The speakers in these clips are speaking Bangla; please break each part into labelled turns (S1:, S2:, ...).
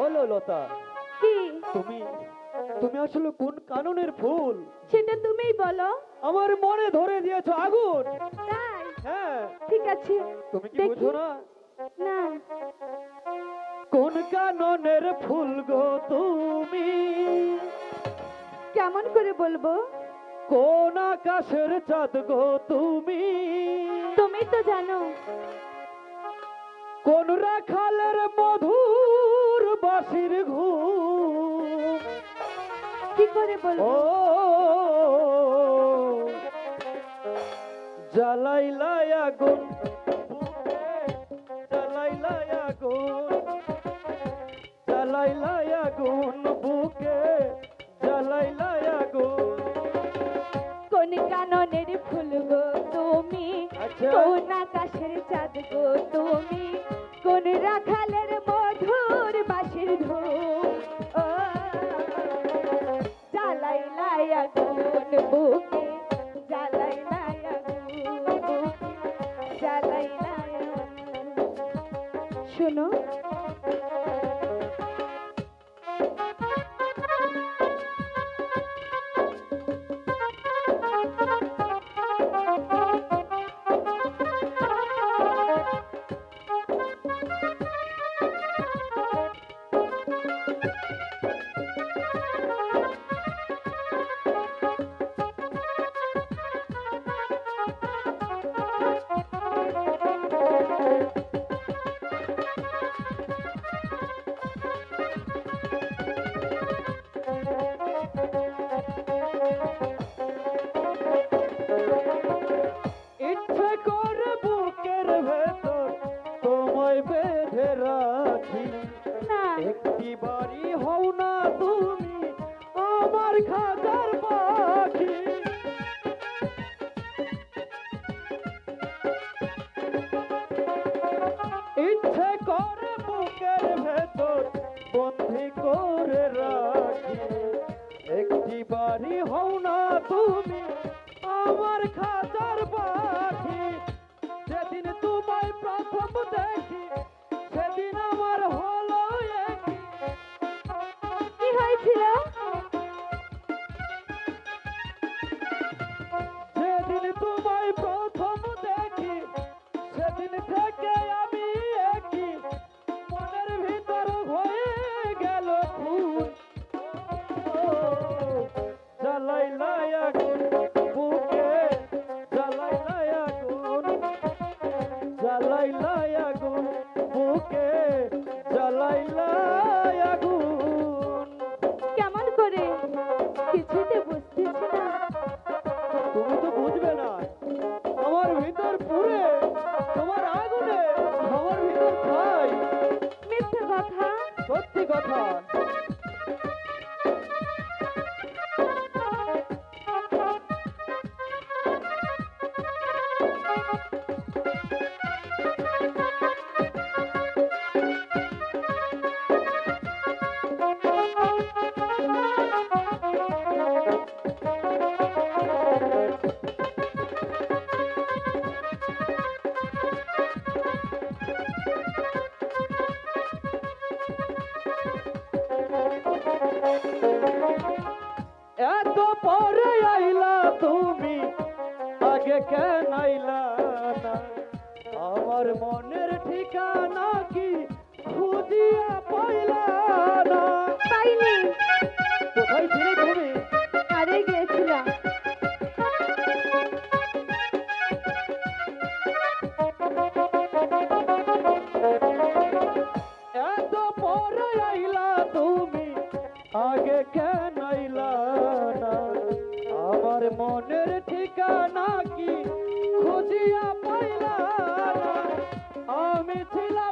S1: লতা।
S2: কি?
S1: তুমি তুমি আসলে কোন কাননের ফুল?
S2: সেটা তুমিই বলো।
S1: আমার মনে ধরে দিয়েছ আগুন।
S2: তাই?
S1: হ্যাঁ।
S2: ঠিক আছে।
S1: তুমি কি বুঝো না?
S2: না।
S1: কোন কাননের ফুল গো তুমি?
S2: কেমন করে বলব?
S1: কোন আকাশের চাঁদ গো তুমি?
S2: তুমি তো জানো।
S1: কোন রাখালের মধুর বাসির ঘুম।
S2: কি করে বলব?
S1: আগুন বুকে জ্বালাইলাই আগুন জ্বালাইলাই আগুন বুকে জ্বালাইলাই আগুন।
S2: কোন কাননের ফুল গো তুমি?
S1: আচ্ছা।
S2: কোন আকাশের চাঁদ গো তুমি? কোন রাখালের বুকে জ্বালাই। শোনো
S1: বেঁধে রাখি। একটি বাড়ি হও না তুমি আমার খাজার পাখি। ইচ্ছে করে বুকের ভেতর বন্দি করে রাখি। একটি বাড়ি হও না তুমি আমার খাজার পাখি।
S2: কি
S1: সত্যি কথা কেন আইলা মনের ঠিকানা কি খুঁজিয়া পাইলা না। আমি ছিলাম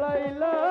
S2: লাইলা।